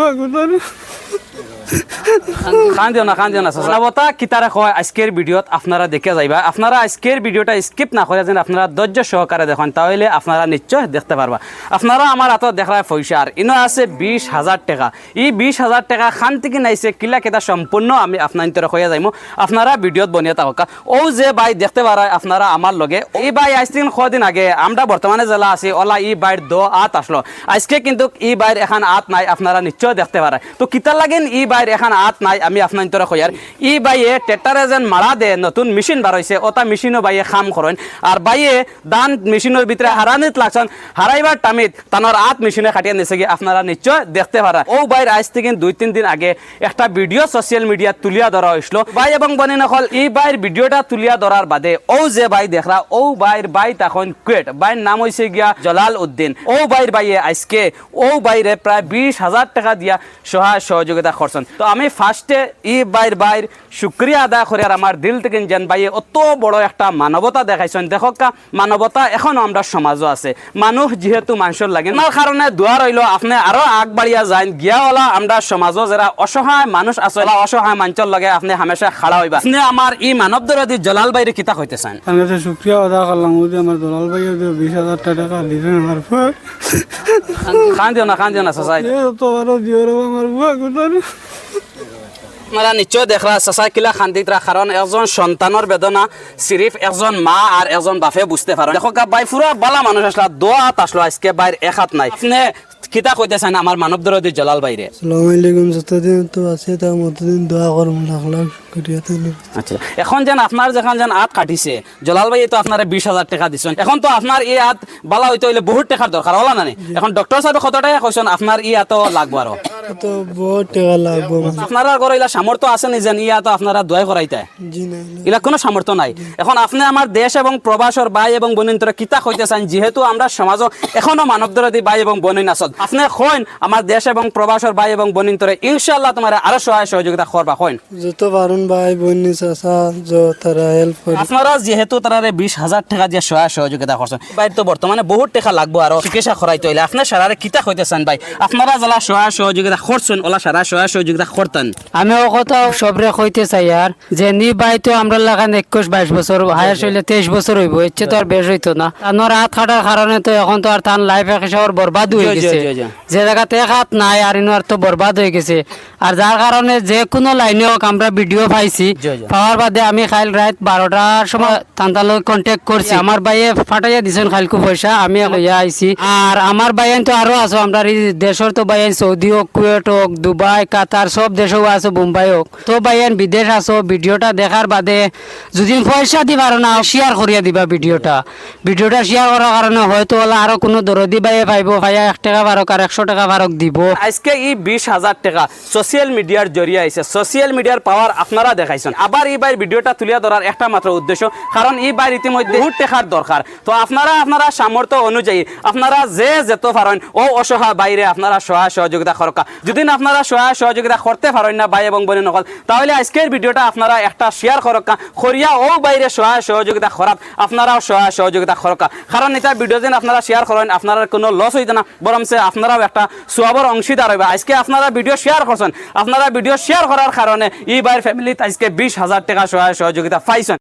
বুয়া কোথায় খান দিও না খান দিও না সলাবতা কিতারে কয় আজকের ভিডিওত আপনারা দেখে যাইবা। আপনারা আজকের ভিডিওটা স্কিপ না করে যেন আপনারা ধৈর্য সহকারে দেখেন তাহলে আপনারা নিশ্চয় দেখতে পারবা। আপনারা আমার হাতত দেখায় পয়সা আর ইনো আছে বিশ হাজার টাকা। এই বিশ হাজার টাকা খান থেকে নাইছে, কিলা কেটা সম্পূর্ণ আমি আপনার ভিতরে কইয়া যাইমু। আপনারা ভিডিওত বনিয়ে থাকা ও যে ভাই দেখতে পারায় আপনারা আমার লগে। এই ভাই আইসদিন কদিন আগে। আমরা বর্তমানে জেলা আছি ওলা ই বাইর দো আত আসলো। আজকে কিন্তু ই বাইর এখন আত নাই, আপনারা নিশ্চয় দেখতে পারায় তো কিতার লাগেন ই বাইর এখন আত নাই, আমি আপনার ভিতরে কইয়ার ই বাইয়ে ট্রেক্টরে যেন মারা দে, নতুন মেশিন বার হয়েছে ওটা মেশিনও বাইয়ে খাম করেন। আর বাইয়ে দান মেশিনের ভিতরে হারানিত লাগছেন, হারাইবার টামিত তানোর আত মেশিনে খাটিয়ে নিছে গিয়ে আপনারা নিশ্চয় দেখতে পারা। ও বাইর আজ থেকে দুই, তিন দিন আগে একটা ভিডিও সোশ্যাল মিডিয়া তুলিয়া ধরা হয়েছিল ভাই এবং বনি নকল এই বাইর ভিডিওটা তুলিয়া ধরার বাদে, ও যে ভাই দেখরা, ও বাইর বাই তখন কুয়েট। বাইর নাম হয়েছে গিয়া জলাল উদ্দিন। ও বাইর বাইয়ে আজকে, ও বাইরে প্রায় বিশ হাজার টাকা দিয়া সহায় সহযোগিতা করছেন। তো আমি ফার্স্টে ই বাইর বাইর শুক্রিয়া আদায় করে আর আমার দিল থেকে যেন বাইয়ে অত বড় একটা মানবতা দেখাইছেন। দেখক মানবতা এখনও আমরা সমাজও আছে। মানুষ যেহেতু মানুষের লাগে আমার কারণে দোয়া রইল আপনি আরও আগবাড়িয়া যান গিয়াওয়ালা আমরা সমাজও যারা অসহায় মানুষ আছে অসহায় মানুষের লগে আপনি হামেশা খাড়া হইবা। আপনি আমার ই মানব দরদি জলাল বাইরে কিতা হইতে চান আমি তো শুক্রিয়া আদা করলাম ওই যে আমার দলাল ভাই বিশ হাজার টাকা দিলেন আমার খান দিও না খান দিও না সসাই তো আরও দিও আমার বুয়া আপনারা নিশ্চয় দেখরা চাচা কিলা খান্দিতরা কারণ এজন সন্তানের বেদনা সিরিফ একজন মা আর একজন বাপে বুঝতে পারে দেখো বাই পুরা বালা মানুষ আসলা দোয়া হাত আসলো আজকে বাইর এক হাত নাই। আপনি কিতা কইতেছেন আমার মানব দরদি জলাল বাইরে সালাম আলাইকুম যতদিন তো আছে তা মতদিন দোয়া করুন লাখ আচ্ছা এখন যেন আপনার যেখান যেন আত কাটিছে জলাল ভাই তো আপনার বিশ হাজার টাকা দিচ্ছেন এখন তো আপনার এই আত বালা হইতে হইলে বহুত টাকার দরকার হলা না এখন ডক্টর সাহেব কত টাকা কইছেন আপনার ই আত লাগবো আরও তো বহুত টাকা লাগবো আপনারা ঘরে ইলা সামর্থ্য আছে নি যেন ই আত আপনারা দোয়াই করাইতে জি না এগুলা কোনো সামর্থ্য নাই। এখন আপনি আমার দেশ এবং প্রবাসর ভাই এবং বনিন্তরা কিতা হইতে চান যেহেতু আমরা সমাজ এখনও মানব দরদি ভাই এবং বনিন আসল আপনি কইন আমার দেশ এবং প্রবাসর ভাই এবং বনিন্তরে তোমার আরও সহায় সহযোগিতা করবা কইন যত পারুন ভাই বোন চাচা তারা হেল্প করে আপনারা যেহেতু তারা বিশ হাজার টাকা দিয়ে সহায় সহযোগিতা করছেন বাইর তো বর্তমানে বহুত টাকা লাগবো আরও চিকিৎসা করাইতে হইলে আপনার সারারে কিতা হইতে চান ভাই আপনারা যারা সহায় সহযোগিতা করছেন ওলা সারা সহায় সহযোগিতা করতেন আমি ও কথা সবরে কইতে চাই আর যে নি বাই তো আমরা লাগান একুশ বাইশ বছর হায়ার তেইশ বছর হইব ইচ্ছে তো আর বেশ হইতো না। হাত খাটার কারণে তো এখন তো আর তার লাইফ একেবারে বরবাদ হয়ে গেছে। যে জায়গাতে এক হাত নাই আর তো বরবাদ হয়ে গেছে। আর যার কারণে যে কোনো লাইনে হোক আমরা ভিডিও পাইছি। পাওয়ার বাদে আমি খাইল রাত বারোটার সময় তান্তার লোক কন্ট্যাক্ট করছি আমার বাইয়ে ফাটাইয়া দিছেন খাইলকু পয়সা আমি লইয়া আইছি। আর আমার বাইয়ান তো আরও আছো আমরা দেশের তো বাইয়ান সৌদি হোক কুয়েট হোক, দুবাই, কাতার, সব দেশেও আছো মুম্বাই হোক। তো বাইয়ান বিদেশ আছো, ভিডিওটা দেখার বাদে যদি পয়সা দি পারো না শেয়ার করিয়া দিবা ভিডিওটা। ভিডিওটা শেয়ার করার কারণে হয়তো হলে আরও কোনো দরদি বাইয়ে পাইব ভাইয়া এক টাকা বারক আর একশো টাকা বারক দিব। আজকে এই বিশ হাজার টাকা সোশ্যাল মিডিয়ার জরিয়ে আইছে সোশ্যাল মিডিয়ার পাওয়ার আপনারা দেখাইছেন। আবার এই বাইর ভিডিওটা তুলিয়া ধরার একটা মাত্র উদ্দেশ্য কারণ এই বাইর ইতিমধ্যে বহুত টাকার দরকার তো আপনারা আপনারা সামর্থ্য অনুযায়ী, আপনারা যে যেত পারেন ও অসহায় বাইরে আপনারা সহায় সহযোগিতা করকা যদি আপনারা সহায় সহযোগিতা করতে পারেন না, ভাই এবং বোনের নকল তাহলে আজকের ভিডিওটা আপনারা একটা শেয়ার করকা, করিয়া ও বাইরে সহায় সহযোগিতা করাত, আপনারাও সহায় সহযোগিতা করকা। কারণ এটা ভিডিও যেন আপনারা শেয়ার করেন আপনারা কোনো লস হইতে না বরং সে আপনারাও একটা সোয়াবর অংশীদার হইবা। আজকে আপনারা ভিডিও শেয়ার করছেন, আপনারা ভিডিও শেয়ার করার কারণে ই বাইর ফ্যামিলিতে আজকে বিশ হাজার টাকা সহায় সহযোগিতা পাইছেন।